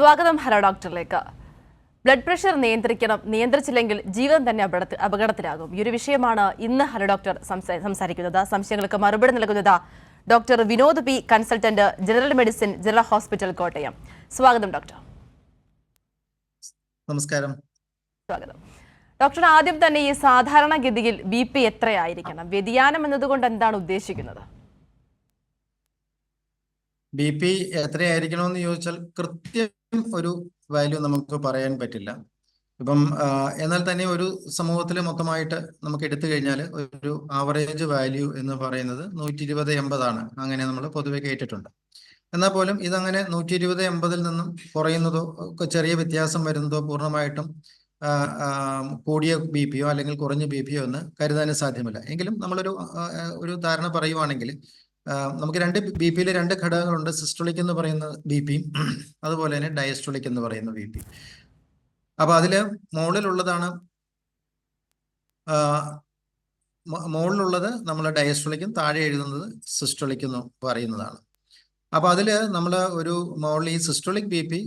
സ്വാഗതം hello ഡോക്ടറിലേക്ക്. Blood pressure നിയന്ത്രിക്കണം നിയന്ത്രിച്ചില്ലെങ്കിൽ ജീവൻ തന്നെ അപകട അപകടത്തിലാകും. ഈ ഒരു വിഷയമാണ് ഇന്ന് ഹലോ ഡോക്ടർ സംസാ- സംസാരിക്കുന്നത്. സംശയങ്ങൾക്ക് മറുപടി നൽകുന്നത് doctor Vinod P consultant general medicine general hospital Kottayam. സ്വാഗതം ഡോക്ടർ. നമസ്കാരം. സ്വാഗതം. ഡോക്ടർ ആദ്യം തന്നെ ഈ സാധാരണഗതിയിൽ ബി പി എത്രയായിരിക്കണം? വ്യതിയാനം എന്നതുകൊണ്ട് എന്താണ് ഉദ്ദേശിക്കുന്നത്? ബി പി എത്രയായിരിക്കണമെന്ന് ചോദിച്ചാൽ കൃത്യം ഒരു വാല്യൂ നമുക്ക് പറയാൻ പറ്റില്ല. ഇപ്പം എന്നാൽ തന്നെ ഒരു സമൂഹത്തിൽ മൊത്തമായിട്ട് നമുക്ക് എടുത്തു കഴിഞ്ഞാൽ ഒരു ആവറേജ് വാല്യൂ എന്ന് പറയുന്നത് നൂറ്റി ഇരുപത് എൺപതാണ്. അങ്ങനെ നമ്മൾ പൊതുവെ കേട്ടിട്ടുണ്ട്. എന്നാൽ പോലും ഇതങ്ങനെ നൂറ്റി ഇരുപത് എൺപതിൽ നിന്നും കുറയുന്നതോ ചെറിയ വ്യത്യാസം വരുന്നതോ പൂർണമായിട്ടും കൂടിയ ബി പിയോ അല്ലെങ്കിൽ കുറഞ്ഞ ബി പിയോ എന്ന് കരുതാനും സാധ്യമല്ല. എങ്കിലും നമ്മളൊരു ഒരു ധാരണ പറയുവാണെങ്കിൽ നമുക്ക് രണ്ട് ബി പിയിൽ രണ്ട് ഘടകങ്ങളുണ്ട്. സിസ്റ്റോളിക് എന്ന് പറയുന്ന ബി പിയും അതുപോലെ തന്നെ ഡയസ്റ്റോളിക് എന്ന് പറയുന്ന ബി പി അപ്പൊ അതിൽ മുകളിലുള്ളതാണ് മുകളിലുള്ളത് നമ്മൾ ഡയസ്റ്റോളിക്കും താഴെ എഴുതുന്നത് സിസ്റ്റോളിക് എന്ന് പറയുന്നതാണ്. അപ്പൊ അതിൽ നമ്മൾ ഒരു മുകളിൽ ഈ സിസ്റ്റോളിക് ബി പി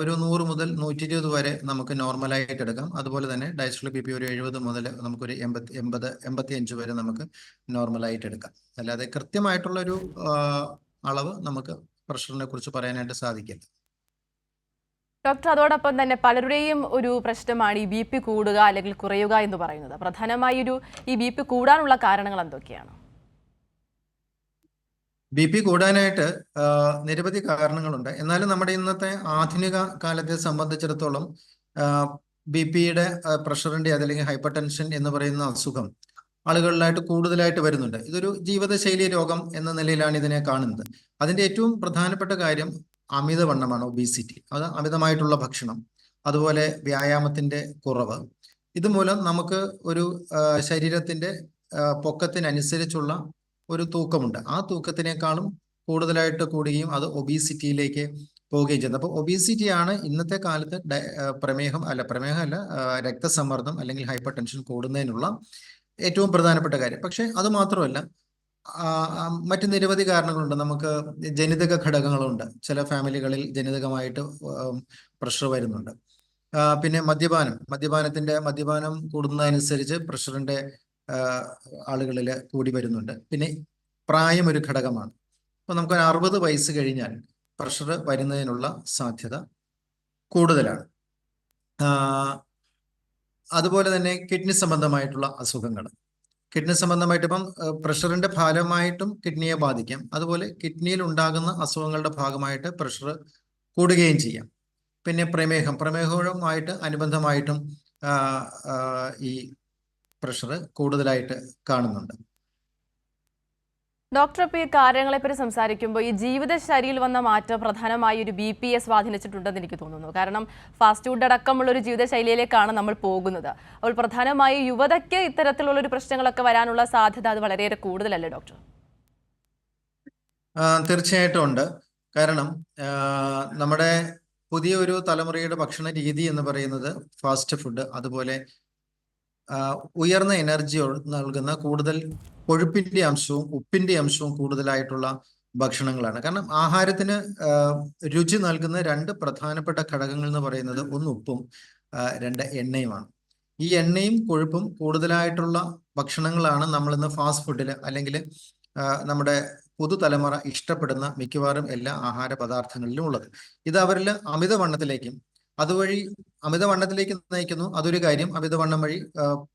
ഒരു നൂറ് മുതൽ നൂറ്റി ഇരുപത് വരെ നമുക്ക് നോർമലായിട്ട് എടുക്കാം. അതുപോലെ തന്നെ ഡയസ്റ്റോളിക് ബി പി ഒരു എഴുപത് മുതൽ നമുക്കൊരു എൺപത്തി എൺപത് എൺപത്തി അഞ്ച് വരെ നമുക്ക് നോർമലായിട്ട് എടുക്കാം. അല്ലാതെ കൃത്യമായിട്ടുള്ള ഒരു അളവ് നമുക്ക് പ്രഷറിനെ കുറിച്ച് പറയാനായിട്ട് സാധിക്കില്ല. ഡോക്ടർ അതോടൊപ്പം തന്നെ പലരുടെയും ഒരു പ്രശ്നമാണ് ഈ ബി പി കൂടുക അല്ലെങ്കിൽ കുറയുക എന്ന് പറയുന്നത്. പ്രധാനമായി ഒരു ഈ ബി പി കൂടാനുള്ള കാരണങ്ങൾ എന്തൊക്കെയാണ്? ബി പി കൂടാനായിട്ട് നിരവധി കാരണങ്ങളുണ്ട്. എന്നാലും നമ്മുടെ ഇന്നത്തെ ആധുനിക കാലത്തെ സംബന്ധിച്ചിടത്തോളം ബി പിയുടെ പ്രഷറിന്റെ അതല്ലെങ്കിൽ ഹൈപ്പർ ടെൻഷൻ എന്ന് പറയുന്ന അസുഖം ആളുകളിലായിട്ട് കൂടുതലായിട്ട് വരുന്നുണ്ട്. ഇതൊരു ജീവിതശൈലി രോഗം എന്ന നിലയിലാണ് ഇതിനെ കാണുന്നത്. അതിന്റെ ഏറ്റവും പ്രധാനപ്പെട്ട കാര്യം അമിതവണ്ണമാണ് ഒബീസിറ്റി. അത് അമിതമായിട്ടുള്ള ഭക്ഷണം അതുപോലെ വ്യായാമത്തിന്റെ കുറവ്. ഇതുമൂലം നമുക്ക് ഒരു ശരീരത്തിന്റെ പൊക്കത്തിനനുസരിച്ചുള്ള ഒരു തൂക്കമുണ്ട്. ആ തൂക്കത്തിനേക്കാളും കൂടുതലായിട്ട് കൂടുകയും അത് ഒബീസിറ്റിയിലേക്ക് പോവുകയും ചെയ്യുന്നത് അപ്പോൾ ഒബീസിറ്റിയാണ് ഇന്നത്തെ കാലത്ത് പ്രമേഹം അല്ല പ്രമേഹം അല്ല രക്തസമ്മർദ്ദം അല്ലെങ്കിൽ ഹൈപ്പർ ടെൻഷൻ കൂടുന്നതിനുള്ള ഏറ്റവും പ്രധാനപ്പെട്ട കാര്യം. പക്ഷെ അത് മാത്രമല്ല മറ്റ് നിരവധി കാരണങ്ങളുണ്ട്. നമുക്ക് ജനിതക ഘടകങ്ങളുണ്ട്. ചില ഫാമിലികളിൽ ജനിതകമായിട്ട് പ്രഷർ വരുന്നുണ്ട്. പിന്നെ മദ്യപാനം. മദ്യപാനത്തിന്റെ മദ്യപാനം കൂടുന്നതനുസരിച്ച് പ്രഷറിന്റെ ആളുകളിൽ കൂടി വരുന്നുണ്ട്. പിന്നെ പ്രായം ഒരു ഘടകമാണ്. അപ്പോൾ നമുക്ക് ഒരു അറുപത് വയസ്സ് കഴിഞ്ഞാൽ പ്രഷർ വരുന്നതിനുള്ള സാധ്യത കൂടുതലാണ്. അതുപോലെ തന്നെ കിഡ്നി സംബന്ധമായിട്ടുള്ള അസുഖങ്ങൾ. കിഡ്നി സംബന്ധമായിട്ട് ഇപ്പം പ്രഷറിന്റെ ഫലമായിട്ടും കിഡ്നിയെ ബാധിക്കാം. അതുപോലെ കിഡ്നിയിൽ ഉണ്ടാകുന്ന അസുഖങ്ങളുടെ ഭാഗമായിട്ട് പ്രഷർ കൂടുകയും ചെയ്യാം. പിന്നെ പ്രമേഹം. പ്രമേഹവുമായിട്ട് അനുബന്ധമായിട്ടും ഈ പ്രഷർ കൂടുതലായിട്ട് കാണുന്നുണ്ട്. ഡോക്ടർ ഇപ്പോൾ ഈ കാര്യങ്ങളെപ്പറ്റി സംസാരിക്കുമ്പോൾ ഈ ജീവിതശൈലിയിൽ വന്ന മാറ്റം പ്രധാനമായി ഒരു ബി പി എ സ്വാധീനിച്ചിട്ടുണ്ടെന്ന് എനിക്ക് തോന്നുന്നു. കാരണം ഫാസ്റ്റ് ഫുഡ് അടക്കമുള്ള ഒരു ജീവിതശൈലിയിലേക്കാണ് നമ്മൾ പോകുന്നത്. അപ്പോൾ പ്രധാനമായി യുവതയ്ക്ക് ഇത്തരത്തിലുള്ള ഒരു പ്രശ്നങ്ങളൊക്കെ വരാനുള്ള സാധ്യത അത് വളരെയേറെ കൂടുതലല്ലേ ഡോക്ടർ? തീർച്ചയായിട്ടും ഉണ്ട്. കാരണം നമ്മുടെ പുതിയ ഒരു തലമുറയുടെ ഭക്ഷണ രീതി എന്ന് പറയുന്നത് ഫാസ്റ്റ് ഫുഡ് അതുപോലെ ഉയർന്ന എനർജി നൽകുന്ന കൂടുതൽ കൊഴുപ്പിന്റെ അംശവും ഉപ്പിന്റെ അംശവും കൂടുതലായിട്ടുള്ള ഭക്ഷണങ്ങളാണ്. കാരണം ആഹാരത്തിന് രുചി നൽകുന്ന രണ്ട് പ്രധാനപ്പെട്ട ഘടകങ്ങൾ എന്ന് പറയുന്നത് ഒന്ന് ഉപ്പും രണ്ട് എണ്ണയുമാണ്. ഈ എണ്ണയും കൊഴുപ്പും കൂടുതലായിട്ടുള്ള ഭക്ഷണങ്ങളാണ് നമ്മൾ ഇന്ന് ഫാസ്റ്റ് ഫുഡിൽ അല്ലെങ്കിൽ നമ്മുടെ പുതുതലമുറ ഇഷ്ടപ്പെടുന്ന മിക്കവാറും എല്ലാ ആഹാര പദാർത്ഥങ്ങളിലും ഉള്ളത്. ഇത് അവരിൽ അമിതവണ്ണത്തിലേക്കും അതുവഴി അമിതവണ്ണത്തിലേക്ക് നയിക്കുന്നു. അതൊരു കാര്യം. അമിതവണ്ണം വഴി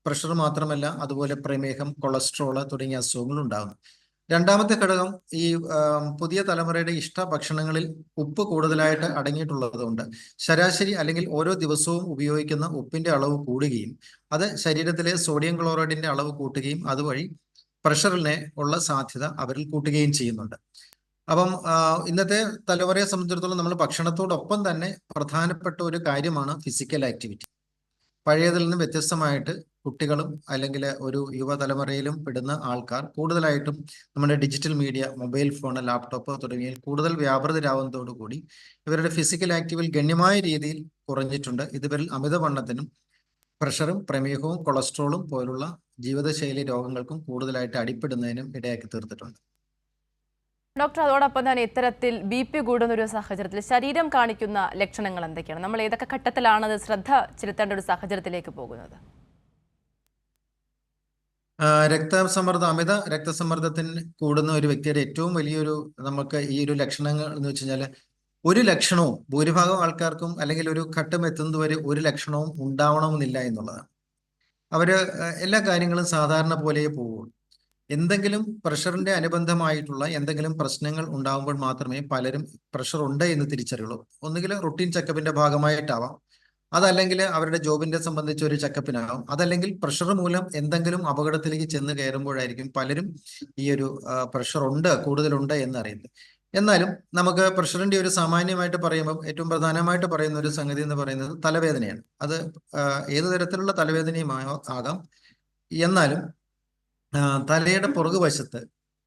പ്രഷർ മാത്രമല്ല അതുപോലെ പ്രമേഹം കൊളസ്ട്രോൾ തുടങ്ങിയ അസുഖങ്ങൾ ഉണ്ടാകുന്നു. രണ്ടാമത്തെ ഘടകം ഈ പുതിയ തലമുറയുടെ ഇഷ്ട ഭക്ഷണങ്ങളിൽ ഉപ്പ് കൂടുതലായിട്ട് അടങ്ങിയിട്ടുള്ളതുകൊണ്ട് ശരാശരി അല്ലെങ്കിൽ ഓരോ ദിവസവും ഉപയോഗിക്കുന്ന ഉപ്പിന്റെ അളവ് കൂടുകയും അത് ശരീരത്തിലെ സോഡിയം ക്ലോറൈഡിന്റെ അളവ് കൂട്ടുകയും അതുവഴി പ്രഷറിനെ ഉള്ള സാധ്യത അവരിൽ കൂട്ടുകയും ചെയ്യുന്നുണ്ട്. അപ്പം ഇന്നത്തെ തലമുറയെ സംബന്ധിച്ചിടത്തോളം നമ്മൾ ഭക്ഷണത്തോടൊപ്പം തന്നെ പ്രധാനപ്പെട്ട ഒരു കാര്യമാണ് ഫിസിക്കൽ ആക്ടിവിറ്റി പഴയതിൽ നിന്ന് വ്യത്യസ്തമായിട്ട് കുട്ടികളും അല്ലെങ്കിൽ ഒരു യുവതലമുറയിലും പെടുന്ന ആൾക്കാർ കൂടുതലായിട്ടും നമ്മുടെ digital media mobile phone laptop തുടങ്ങിയ കൂടുതൽ വ്യാപൃതരാകുന്നതോടുകൂടി ഇവരുടെ ഫിസിക്കൽ ആക്ടിവിൽ ഗണ്യമായ രീതിയിൽ കുറഞ്ഞിട്ടുണ്ട്. ഇതുവരിൽ അമിതവണ്ണത്തിനും പ്രഷറും പ്രമേഹവും കൊളസ്ട്രോളും പോലുള്ള ജീവിതശൈലി രോഗങ്ങൾക്കും കൂടുതലായിട്ട് അടിപ്പെടുന്നതിനും ഇടയാക്കി തീർത്തിട്ടുണ്ട്. ഡോക്ടർ അതോടൊപ്പം തന്നെ ഇത്തരത്തിൽ ബി പി കൂടുന്ന ഒരു സാഹചര്യത്തിൽ ശരീരം കാണിക്കുന്ന ലക്ഷണങ്ങൾ എന്തൊക്കെയാണ്? നമ്മൾ ഏതൊക്കെ ഘട്ടത്തിലാണ് ശ്രദ്ധ ചെലുത്തേണ്ട ഒരു സാഹചര്യത്തിലേക്ക് പോകുന്നത്? രക്തസമ്മർദ്ദം അമിത രക്തസമ്മർദ്ദത്തിന് കൂടുന്ന ഒരു വ്യക്തിയുടെ ഏറ്റവും വലിയൊരു നമുക്ക് ഈ ഒരു ലക്ഷണങ്ങൾ എന്ന് വെച്ച് കഴിഞ്ഞാൽ ഒരു ലക്ഷണവും ഭൂരിഭാഗം ആൾക്കാർക്കും അല്ലെങ്കിൽ ഒരു ഘട്ടം എത്തുന്നത് വരെ ഒരു ലക്ഷണവും ഉണ്ടാവണമെന്നില്ല എന്നുള്ളതാണ്. അവർ എല്ലാ കാര്യങ്ങളും സാധാരണ പോലെ പോകുള്ളൂ എന്തെങ്കിലും പ്രഷറിന്റെ അനുബന്ധമായിട്ടുള്ള എന്തെങ്കിലും പ്രശ്നങ്ങൾ ഉണ്ടാകുമ്പോൾ മാത്രമേ പലരും പ്രഷർ ഉണ്ട് എന്ന് തിരിച്ചറിയുള്ളൂ. ഒന്നുകിൽ റുട്ടീൻ ചെക്കപ്പിന്റെ ഭാഗമായിട്ടാവാം. അതല്ലെങ്കിൽ അവരുടെ ജോബിന്റെ സംബന്ധിച്ച ഒരു ചെക്കപ്പിനാകും അതല്ലെങ്കിൽ പ്രഷർ മൂലം എന്തെങ്കിലും അപകടത്തിലേക്ക് ചെന്ന് കയറുമ്പോഴായിരിക്കും പലരും ഈ ഒരു പ്രഷർ ഉണ്ട് കൂടുതലുണ്ട് എന്ന് അറിയുന്നത്. എന്നാലും നമുക്ക് പ്രഷറിന്റെ ഒരു സാമാന്യമായിട്ട് പറയുമ്പോൾ ഏറ്റവും പ്രധാനമായിട്ട് പറയുന്ന ഒരു സംഗതി എന്ന് പറയുന്നത് തലവേദനയാണ്. അത് ഏത് തരത്തിലുള്ള തലവേദനയും ആകാം. എന്നാലും ആ, പുറകു വശത്ത്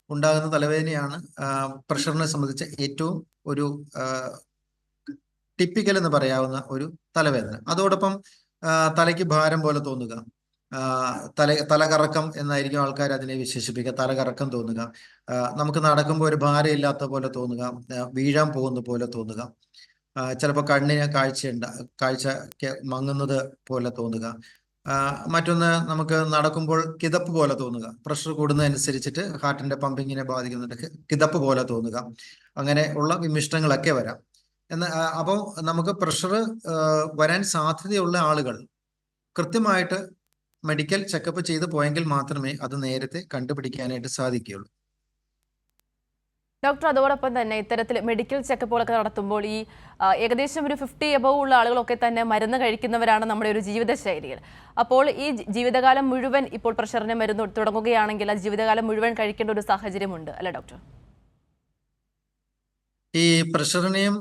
ഉണ്ടാകുന്ന തലവേദനയാണ് പ്രഷറിനെ സംബന്ധിച്ച് ഏറ്റവും ഒരു ടിപ്പിക്കൽ എന്ന് പറയാവുന്ന ഒരു തലവേദന. അതോടൊപ്പം തലയ്ക്ക് ഭാരം പോലെ തോന്നുക തല തലകറക്കം എന്നായിരിക്കും ആൾക്കാർ അതിനെ വിശേഷിപ്പിക്കുക തലകറക്കം തോന്നുക നമുക്ക് നടക്കുമ്പോൾ ഒരു ഭാരമില്ലാത്ത പോലെ തോന്നുക വീഴാൻ പോകുന്ന പോലെ തോന്നുക ചിലപ്പോൾ കണ്ണിന് കാഴ്ചയുണ്ട കാഴ്ച മങ്ങുന്നത് പോലെ തോന്നുക മറ്റൊന്ന് നമുക്ക് നടക്കുമ്പോൾ കിതപ്പ് പോലെ തോന്നുക. പ്രഷർ കൂടുന്നതനുസരിച്ചിട്ട് ഹാർട്ടിന്റെ പമ്പിങ്ങിനെ ബാധിക്കുന്നുണ്ട് കിതപ്പ് പോലെ തോന്നുക. അങ്ങനെ ഉള്ള വിമിഷ്ടങ്ങളൊക്കെ വരാം. എന്ന അപ്പോൾ നമുക്ക് പ്രഷർ വരാൻ സാധ്യതയുള്ള ആളുകൾ കൃത്യമായിട്ട് മെഡിക്കൽ ചെക്കപ്പ് ചെയ്തു പോയെങ്കിൽ മാത്രമേ അത് നേരത്തെ കണ്ടുപിടിക്കാനായിട്ട് സാധിക്കുകയുള്ളൂ. ഡോക്ടർ അതോടൊപ്പം തന്നെ ഇത്തരത്തിൽ മെഡിക്കൽ ചെക്കപ്പുകളൊക്കെ നടത്തുമ്പോൾ ഈ ഏകദേശം ഒരു ഫിഫ്റ്റി എബവ് ഉള്ള ആളുകളൊക്കെ തന്നെ മരുന്ന് കഴിക്കുന്നവരാണ് നമ്മുടെ ഒരു ജീവിതശൈലികൾ അപ്പോൾ ഈ ജീവിതകാലം മുഴുവൻ ഇപ്പോൾ പ്രഷറിന് മരുന്ന് തുടങ്ങുകയാണെങ്കിൽ ആ ജീവിതകാലം മുഴുവൻ കഴിക്കേണ്ട ഒരു സാഹചര്യമുണ്ട് അല്ലേ ഡോക്ടർ? ഈ പ്രഷറിനെയും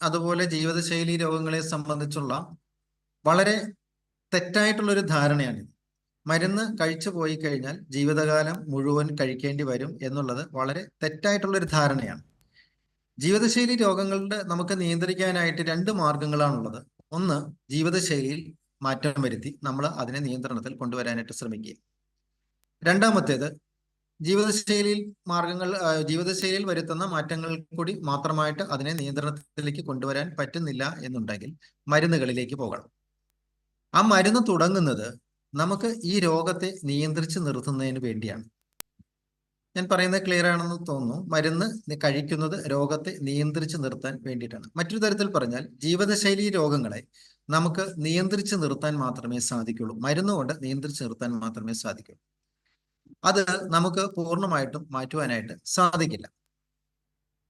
അതുപോലെ ജീവിതശൈലി രോഗങ്ങളെ സംബന്ധിച്ചുള്ള വളരെ തെറ്റായിട്ടുള്ള ഒരു ധാരണയാണ് മരുന്ന് കഴിച്ചു പോയി കഴിഞ്ഞാൽ ജീവിതകാലം മുഴുവൻ കഴിക്കേണ്ടി വരും എന്നുള്ളത് വളരെ തെറ്റായിട്ടുള്ള ഒരു ധാരണയാണ്. ജീവിതശൈലി രോഗങ്ങളുടെ നമുക്ക് നിയന്ത്രിക്കാനായിട്ട് രണ്ട് മാർഗങ്ങളാണുള്ളത്. ഒന്ന് ജീവിതശൈലിയിൽ മാറ്റം വരുത്തി നമ്മൾ അതിനെ നിയന്ത്രണത്തിൽ കൊണ്ടുവരാനായിട്ട് ശ്രമിക്കുക. രണ്ടാമത്തേത് ജീവിതശൈലിയിൽ മാർഗങ്ങൾ ജീവിതശൈലിയിൽ വരുത്തുന്ന മാറ്റങ്ങൾ കൂടി മാത്രമായിട്ട് അതിനെ നിയന്ത്രണത്തിലേക്ക് കൊണ്ടുവരാൻ പറ്റുന്നില്ല എന്നുണ്ടെങ്കിൽ മരുന്നുകളിലേക്ക് പോകണം. ആ മരുന്ന് തുടങ്ങുന്നത് നമുക്ക് ഈ രോഗത്തെ നിയന്ത്രിച്ച് നിർത്തുന്നതിന് വേണ്ടിയാണ്. ഞാൻ പറയുന്നത് ക്ലിയർ ആണെന്ന് തോന്നുന്നു. മരുന്ന് കഴിക്കുന്നത് രോഗത്തെ നിയന്ത്രിച്ച് നിർത്താൻ വേണ്ടിയിട്ടാണ്. മറ്റൊരു തരത്തിൽ പറഞ്ഞാൽ ജീവിതശൈലി രോഗങ്ങളെ നമുക്ക് നിയന്ത്രിച്ച് നിർത്താൻ മാത്രമേ സാധിക്കുള്ളൂ. മരുന്ന് കൊണ്ട് നിയന്ത്രിച്ച് നിർത്താൻ മാത്രമേ സാധിക്കുള്ളൂ. അത് നമുക്ക് പൂർണമായിട്ടും മാറ്റുവാനായിട്ട് സാധിക്കില്ല.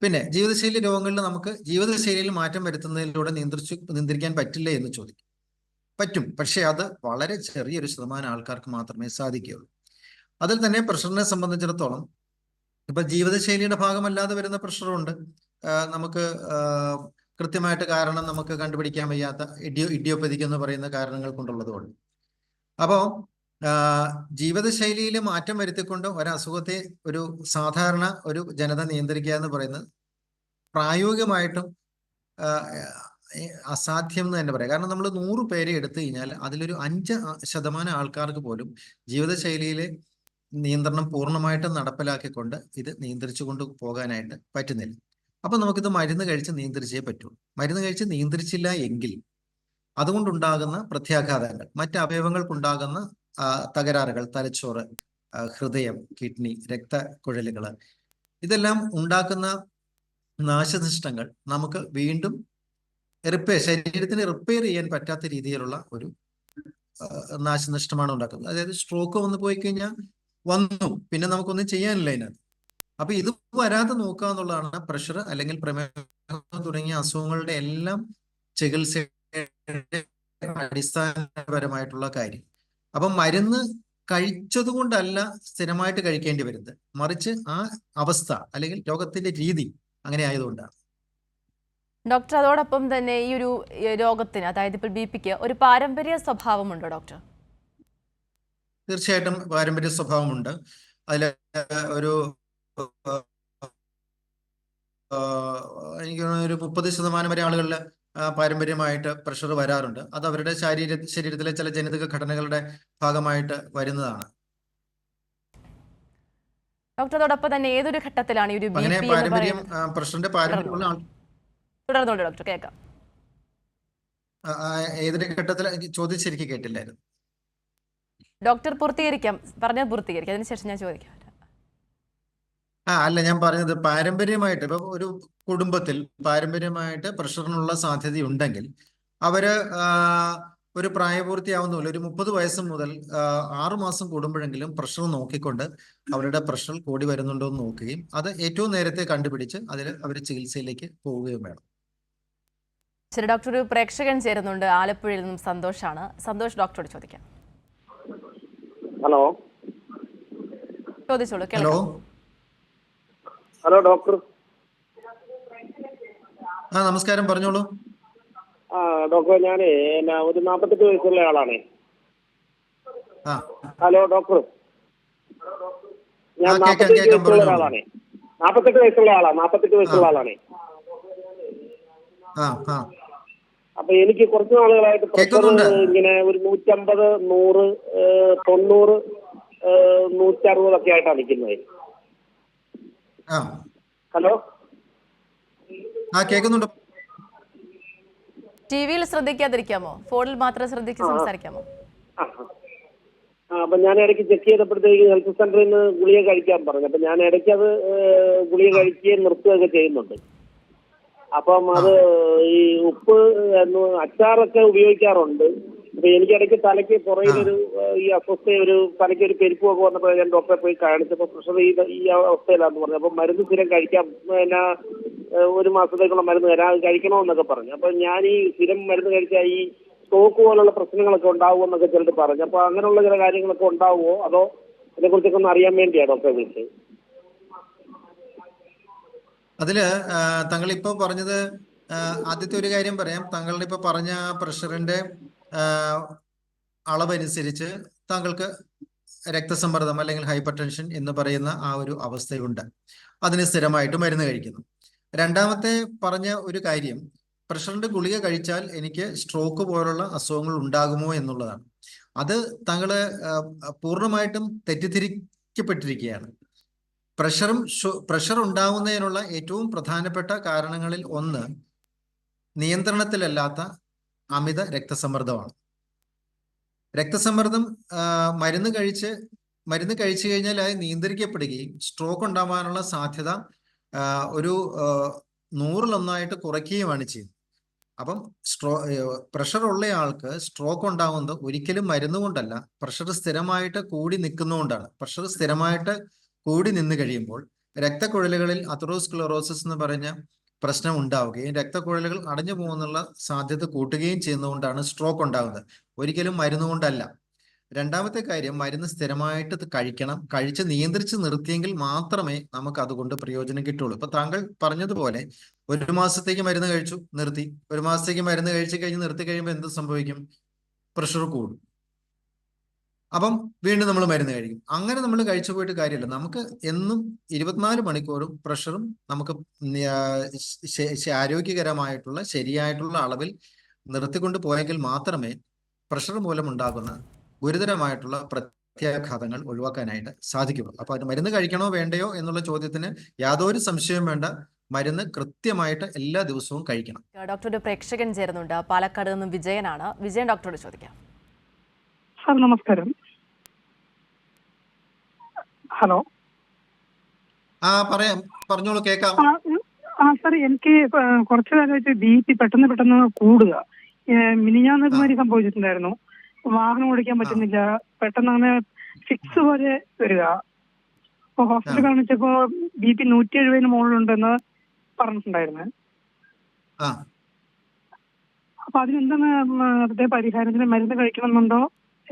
പിന്നെ ജീവിതശൈലി രോഗങ്ങളിൽ നമുക്ക് ജീവിതശൈലിയിൽ മാറ്റം വരുത്തുന്നതിലൂടെ നിയന്ത്രിച്ചു നിയന്ത്രിക്കാൻ പറ്റില്ല എന്ന് ചോദിക്കും. പറ്റും. പക്ഷെ അത് വളരെ ചെറിയൊരു ശതമാനം ആൾക്കാർക്ക് മാത്രമേ സാധിക്കുകയുള്ളൂ. അതിൽ തന്നെ പ്രഷറിനെ സംബന്ധിച്ചിടത്തോളം ഇപ്പൊ ജീവിതശൈലിയുടെ ഭാഗമല്ലാതെ വരുന്ന പ്രഷറുണ്ട്. നമുക്ക് കൃത്യമായിട്ട് കാരണം നമുക്ക് കണ്ടുപിടിക്കാൻ വയ്യാത്ത ഇഡിയോ ഇഡിയോപ്പതിക്ക് എന്ന് പറയുന്ന കാരണങ്ങൾ കൊണ്ടുള്ളതുകൊണ്ട്. അപ്പോൾ ജീവിതശൈലിയിൽ മാറ്റം വരുത്തിക്കൊണ്ട് ഒരസുഖത്തെ ഒരു സാധാരണ ഒരു ജനത നിയന്ത്രിക്കുക എന്ന് പറയുന്നത് പ്രായോഗികമായിട്ടും അസാധ്യം എന്ന് തന്നെ പറയാം. കാരണം നമ്മൾ നൂറ് പേരെ എടുത്തു കഴിഞ്ഞാൽ അതിലൊരു അഞ്ച് ശതമാനം ആൾക്കാർക്ക് പോലും ജീവിതശൈലിയിലെ നിയന്ത്രണം പൂർണമായിട്ടും നടപ്പിലാക്കിക്കൊണ്ട് ഇത് നിയന്ത്രിച്ചു കൊണ്ട് പോകാനായിട്ട് പറ്റുന്നില്ല. അപ്പൊ നമുക്കിത് മരുന്ന് കഴിച്ച് നിയന്ത്രിച്ചേ പറ്റുള്ളൂ മരുന്ന് കഴിച്ച് നിയന്ത്രിച്ചില്ല എങ്കിൽ അതുകൊണ്ടുണ്ടാകുന്ന പ്രത്യാഘാതങ്ങൾ മറ്റ് അവയവങ്ങൾക്കുണ്ടാകുന്ന തകരാറുകൾ തലച്ചോറ് ഹൃദയം കിഡ്നി രക്തക്കുഴലുകൾ ഇതെല്ലാം ഉണ്ടാക്കുന്ന നാശനഷ്ടങ്ങൾ നമുക്ക് വീണ്ടും റിപ്പയർ ശരീരത്തിന് റിപ്പയർ ചെയ്യാൻ പറ്റാത്ത രീതിയിലുള്ള ഒരു നാശനഷ്ടമാണ് ഉണ്ടാക്കുന്നത്. അതായത് സ്ട്രോക്ക് വന്നു പോയി കഴിഞ്ഞാൽ വന്നു പിന്നെ നമുക്കൊന്നും ചെയ്യാനില്ല അതിനകത്ത്. അപ്പൊ ഇത് വരാതെ നോക്കുക എന്നുള്ളതാണ് പ്രഷർ അല്ലെങ്കിൽ പ്രമേഹം തുടങ്ങിയ അസുഖങ്ങളുടെ എല്ലാം ചികിത്സ അടിസ്ഥാനപരമായിട്ടുള്ള കാര്യം. അപ്പൊ മരുന്ന് കഴിച്ചത് കൊണ്ടല്ല സ്ഥിരമായിട്ട് കഴിക്കേണ്ടി വരുന്നത്. മറിച്ച് ആ അവസ്ഥ അല്ലെങ്കിൽ രോഗത്തിന്റെ രീതി അങ്ങനെ ആയതുകൊണ്ടാണ്. ഡോക്ടർ അതോടൊപ്പം തന്നെ ഈ ഒരു രോഗത്തിന് അതായത് ഇപ്പോൾ ബി പിക്ക് ഒരു പാരമ്പര്യ സ്വഭാവമുണ്ടോ ഡോക്ടർ? തീർച്ചയായിട്ടും പാരമ്പര്യ സ്വഭാവമുണ്ട്. അതിൽ ഒരു എനിക്ക് ഒരു മുപ്പത് ശതമാനം വരെ ആളുകളിൽ പാരമ്പര്യമായിട്ട് പ്രഷർ വരാറുണ്ട്. അത് അവരുടെ ശരീര ശരീരത്തിലെ ചില ജനിതക ഘടനകളുടെ ഭാഗമായിട്ട് വരുന്നതാണ്. ഡോക്ടർ അതോടൊപ്പം തന്നെ ഏതൊരു ഘട്ടത്തിലാണ് ഈ ഒരു അങ്ങനെ പാരമ്പര്യം പ്രഷറിന്റെ പാരമ്പര്യമുള്ള തുടർന്നോളൂ ഡോക്ടർ കേൾക്കാം. ഏതൊരു ഘട്ടത്തിൽ കേട്ടില്ലായിരുന്നു. ഡോക്ടർ പൂർത്തീകരിക്കാം. പറഞ്ഞത് പൂർത്തീകരിക്കാം. അതിനുശേഷം ഞാൻ ചോദിക്കാം. ആ അല്ല ഞാൻ പറഞ്ഞത് പാരമ്പര്യമായിട്ട് ഇപ്പൊ ഒരു കുടുംബത്തിൽ പാരമ്പര്യമായിട്ട് പ്രഷറിനുള്ള സാധ്യതയുണ്ടെങ്കിൽ അവർ ഒരു പ്രായപൂർത്തിയാവുന്ന പോലെ ഒരു മുപ്പത് വയസ്സ് മുതൽ ആറുമാസം ആറ് മാസം കൂടുമ്പോഴെങ്കിലും പ്രഷർ നോക്കിക്കൊണ്ട് അവരുടെ പ്രഷർ കൂടി വരുന്നുണ്ടോ എന്ന് നോക്കുകയും അത് ഏറ്റവും നേരത്തെ കണ്ടുപിടിച്ച് അതിൽ അവർ ചികിത്സയിലേക്ക് പോവുകയും വേണം. ശരി ഡോക്ടർ ഒരു പ്രേക്ഷകൻ ചേരുന്നുണ്ട്. ആലപ്പുഴയിൽ നിന്നും സന്തോഷാണ്. സന്തോഷ് ഡോക്ടറോട് ചോദിക്കാം. ഹലോ. ചോദിച്ചോളൂ ഹലോ. Hello doctor. ആ നമസ്കാരം പറഞ്ഞോളൂ. ആ ഡോക്ടർ ഞാനേ എന്നാ ഒരു നാപ്പത്തെട്ട് വയസ്സുള്ള ആളാണേ. Hello doctor. ഞാൻ നാപ്പത്തെട്ട് വയസ്സുള്ള പറഞ്ഞോളൂ. ആളാണേ നാപ്പത്തെട്ട് വയസ്സുള്ള ആളാ നാപ്പത്തെട്ട് വയസ്സുള്ള ആളാണേ. അപ്പൊ എനിക്ക് കുറച്ച് നാളുകളായിട്ട് പ്രഷർ. ഇങ്ങനെ ഒരു നൂറ്റമ്പത് നൂറ് തൊണ്ണൂറ് നൂറ്ററുപതൊക്കെ ആയിട്ടാണ് നിൽക്കുന്നത്. ആ. ഹലോ? ആ കേൾക്കുന്നുണ്ട്. ടി വിയിൽ ശ്രദ്ധിക്കാതിരിക്കാമോ? ഫോണിൽ മാത്രം ശ്രദ്ധിച്ച് സംസാരിക്കാമോ? അപ്പൊ ഞാൻ ഇടയ്ക്ക് ചെക്ക് ചെയ്തപ്പോഴത്തേക്ക് ഹെൽത്ത് സെന്ററിൽ നിന്ന് ഗുളിക കഴിക്കാൻ പറഞ്ഞു. അപ്പൊ ഞാൻ ഇടയ്ക്ക് അത് ഗുളിക കഴിക്കുകയും നിർത്തുകയൊക്കെ ചെയ്യുന്നുണ്ട്. അപ്പം അത് ഈ ഉപ്പ് എന്ന് അച്ചാറൊക്കെ ഉപയോഗിക്കാറുണ്ട്. അപ്പൊ എനിക്ക് ഇടയ്ക്ക് തലയ്ക്ക് പുറകിലൊരു ഒരു ഈ അസ്വസ്ഥ ഒരു തലയ്ക്ക് ഒരു പെരുപ്പൊക്കെ വന്നപ്പോൾ ഞാൻ ഡോക്ടറെ പോയി കാണിച്ചപ്പോൾ പ്രഷർ ഈ ഈ അവസ്ഥയിലാന്ന് പറഞ്ഞു. അപ്പൊ മരുന്ന് സ്ഥിരം കഴിക്കാം പിന്നെ ഒരു മാസത്തേക്കുള്ള മരുന്ന് തരാം. അത് കഴിക്കണമെന്നൊക്കെ പറഞ്ഞു. അപ്പൊ ഞാൻ ഈ സ്ഥിരം മരുന്ന് കഴിച്ചാൽ ഈ സ്റ്റോക്ക് പോലുള്ള പ്രശ്നങ്ങളൊക്കെ ഉണ്ടാവുമോ എന്നൊക്കെ ചിലർ പറഞ്ഞു. അപ്പൊ അങ്ങനെയുള്ള ചില കാര്യങ്ങളൊക്കെ ഉണ്ടാവുമോ? അതോ ഇതിനെക്കുറിച്ചൊക്കെ ഒന്ന് അറിയാൻ വേണ്ടിയാണ് ഡോക്ടറെ വിളിച്ചത്? അതിൽ താങ്കൾ ഇപ്പൊ പറഞ്ഞത് ആദ്യത്തെ ഒരു കാര്യം പറയാം. താങ്കളുടെ ഇപ്പൊ പറഞ്ഞ പ്രഷറിന്റെ അളവനുസരിച്ച് താങ്കൾക്ക് രക്തസമ്മർദ്ദം അല്ലെങ്കിൽ ഹൈപ്പർ ടെൻഷൻ എന്ന് പറയുന്ന ആ ഒരു അവസ്ഥയുണ്ട്. അതിന് സ്ഥിരമായിട്ട് മരുന്ന് കഴിക്കുന്നു. രണ്ടാമത്തെ പറഞ്ഞ ഒരു കാര്യം പ്രഷറിന്റെ ഗുളിക കഴിച്ചാൽ എനിക്ക് സ്ട്രോക്ക് പോലുള്ള അസുഖങ്ങൾ ഉണ്ടാകുമോ എന്നുള്ളതാണ്. അത് താങ്കൾ പൂർണമായിട്ടും തെറ്റിദ്ധരിക്കപ്പെട്ടിരിക്കുകയാണ്. പ്രഷറും പ്രഷർ ഉണ്ടാവുന്നതിനുള്ള ഏറ്റവും പ്രധാനപ്പെട്ട കാരണങ്ങളിൽ ഒന്ന് നിയന്ത്രണത്തിലല്ലാത്ത അമിത രക്തസമ്മർദ്ദമാണ്. രക്തസമ്മർദ്ദം മരുന്ന് കഴിച്ച് മരുന്ന് കഴിച്ചു കഴിഞ്ഞാൽ അത് നിയന്ത്രിക്കപ്പെടുകയും സ്ട്രോക്ക് ഉണ്ടാവാനുള്ള സാധ്യത ഒരു നൂറിലൊന്നായിട്ട് കുറയ്ക്കുകയുമാണ് ചെയ്യുന്നത്. അപ്പം സ്ട്രോ പ്രഷർ ഉള്ള ആൾക്ക് സ്ട്രോക്ക് ഉണ്ടാവുന്നത് ഒരിക്കലും മരുന്ന് കൊണ്ടല്ല പ്രഷർ സ്ഥിരമായിട്ട് കൂടി നിൽക്കുന്നതുകൊണ്ടാണ്. പ്രഷർ സ്ഥിരമായിട്ട് കൂടി നിന്ന് കഴിയുമ്പോൾ രക്തക്കുഴലുകളിൽ അത്രോസ്ക്ലറോസിസ് എന്ന് പറഞ്ഞ പ്രശ്നം ഉണ്ടാവുകയും രക്തക്കുഴലുകൾ അടഞ്ഞു പോകുന്നുള്ള സാധ്യത കൂട്ടുകയും ചെയ്യുന്നതുകൊണ്ടാണ് സ്ട്രോക്ക് ഉണ്ടാകുന്നത്. ഒരിക്കലും മരുന്ന് കൊണ്ടല്ല. രണ്ടാമത്തെ കാര്യം മരുന്ന് സ്ഥിരമായിട്ട് കഴിക്കണം. കഴിച്ച് നിയന്ത്രിച്ച് നിർത്തിയെങ്കിൽ മാത്രമേ നമുക്ക് അതുകൊണ്ട് പ്രയോജനം കിട്ടുള്ളൂ. ഇപ്പൊ താങ്കൾ പറഞ്ഞതുപോലെ ഒരു മാസത്തേക്ക് മരുന്ന് കഴിച്ചു നിർത്തി. ഒരു മാസത്തേക്ക് മരുന്ന് കഴിച്ചു കഴിഞ്ഞ് നിർത്തി കഴിയുമ്പോൾ എന്ത് സംഭവിക്കും? പ്രഷർ കൂടും. അപ്പം വീണ്ടും നമ്മൾ മരുന്ന് കഴിക്കും. അങ്ങനെ നമ്മൾ കഴിച്ചു പോയിട്ട് കാര്യമില്ല. നമുക്ക് എന്നും ഇരുപത്തിനാല് മണിക്കൂറും പ്രഷറും നമുക്ക് ആരോഗ്യകരമായിട്ടുള്ള ശരിയായിട്ടുള്ള അളവിൽ നിർത്തിക്കൊണ്ട് പോയെങ്കിൽ മാത്രമേ പ്രഷർ മൂലം ഉണ്ടാകുന്ന ഗുരുതരമായിട്ടുള്ള പ്രത്യാഘാതങ്ങൾ ഒഴിവാക്കാനായിട്ട് സാധിക്കുള്ളൂ അപ്പൊ അത് മരുന്ന് കഴിക്കണോ വേണ്ടയോ എന്നുള്ള ചോദ്യത്തിന് യാതൊരു സംശയവും വേണ്ട. മരുന്ന് കൃത്യമായിട്ട് എല്ലാ ദിവസവും കഴിക്കണം. ഡോക്ടറുടെ പ്രേക്ഷകൻ ചേരുന്നുണ്ട്. പാലക്കാട് നിന്നും വിജയനാണ്. വിജയൻ ഡോക്ടറോട് ചോദിക്കാം. സാർ നമസ്കാരം. ഹലോ. ആ പറയാം. പറഞ്ഞോളൂ കേൾക്കാം. ആ സാർ എനിക്ക് കുറച്ചു കാലമായിട്ട് ബി പി പെട്ടെന്ന് പെട്ടെന്ന് കൂടുക. മിനിഞ്ഞാന്നൊക്കെ മാതിരി സംഭവിച്ചിട്ടുണ്ടായിരുന്നു. വാഹനം ഓടിക്കാൻ പറ്റുന്നില്ല. പെട്ടെന്ന് അങ്ങനെ ഫിക്സ് പോലെ വരിക. അപ്പൊ ഹോസ്പിറ്റൽ കാണിച്ചപ്പോ ബി പി നൂറ്റി എഴുപതിന് മുകളിലുണ്ടെന്ന് പറഞ്ഞിട്ടുണ്ടായിരുന്നു. അപ്പൊ അതിനെന്താണ് പരിഹാരത്തിന് മരുന്ന് കഴിക്കണമെന്നുണ്ടോ?